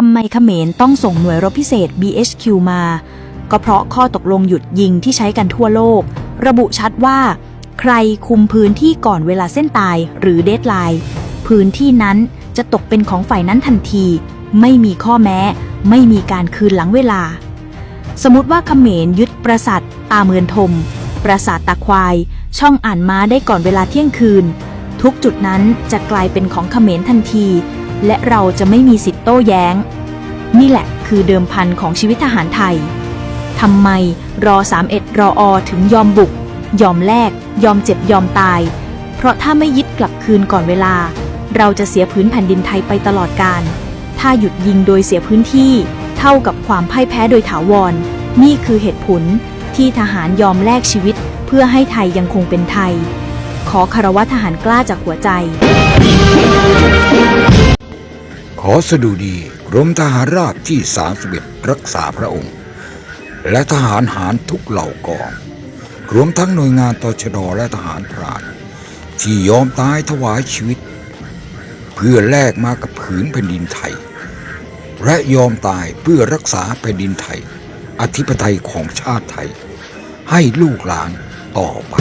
ทำไมเขมรต้องส่งหน่วยรบพิเศษ BHQ มา ก็เพราะข้อตกลงหยุดยิงที่ใช้กันทั่วโลก ระบุชัดว่า ใครคุมพื้นที่ก่อนเวลาเส้นตายหรือเดทไลน์พื้นที่นั้นจะตกเป็นของฝ่ายนั้นทันที ไม่มีข้อแม้ ไม่มีการคืนหลังเวลา สมมติว่าเขมรยึดปราสาทตาเมือนทม ปราสาทตาควาย ช่องอ่านม้าได้ก่อนเวลาเที่ยงคืน ทุกจุดนั้นจะกลายเป็นของเขมรทันที และเราจะไม่มีสิทธิ์โต้แย้ง นี่แหละคือเดิมพันของชีวิตทหารไทยทำไมรอ 31 รออถึงยอมบุก ยอมแลก ยอมเจ็บยอมตาย เพราะถ้าไม่ยึดกลับคืนก่อนเวลา เราจะเสียพื้นแผ่นดินไทยไปตลอดกาลถ้าหยุดยิงโดยเสียพื้นที่ เท่ากับความพ่ายแพ้โดยถาวร นี่คือเหตุผลที่ทหารยอมแลกชีวิต เพื่อให้ไทยยังคงเป็นไทย ขอคารวะทหารกล้าจากหัวใจ อสดุดีกรมทหารราบที่ 31 รักษาพระองค์ และทหารหารทุกเหล่ากอง รวมทั้งหน่วยงานตชดและทหารพราน ที่ยอมตายถวายชีวิต เพื่อแลกมากับผืนแผ่นดินไทย และยอมตายเพื่อรักษาแผ่นดินไทย อธิปไตยของชาติไทย ให้ลูกหลานต่อไป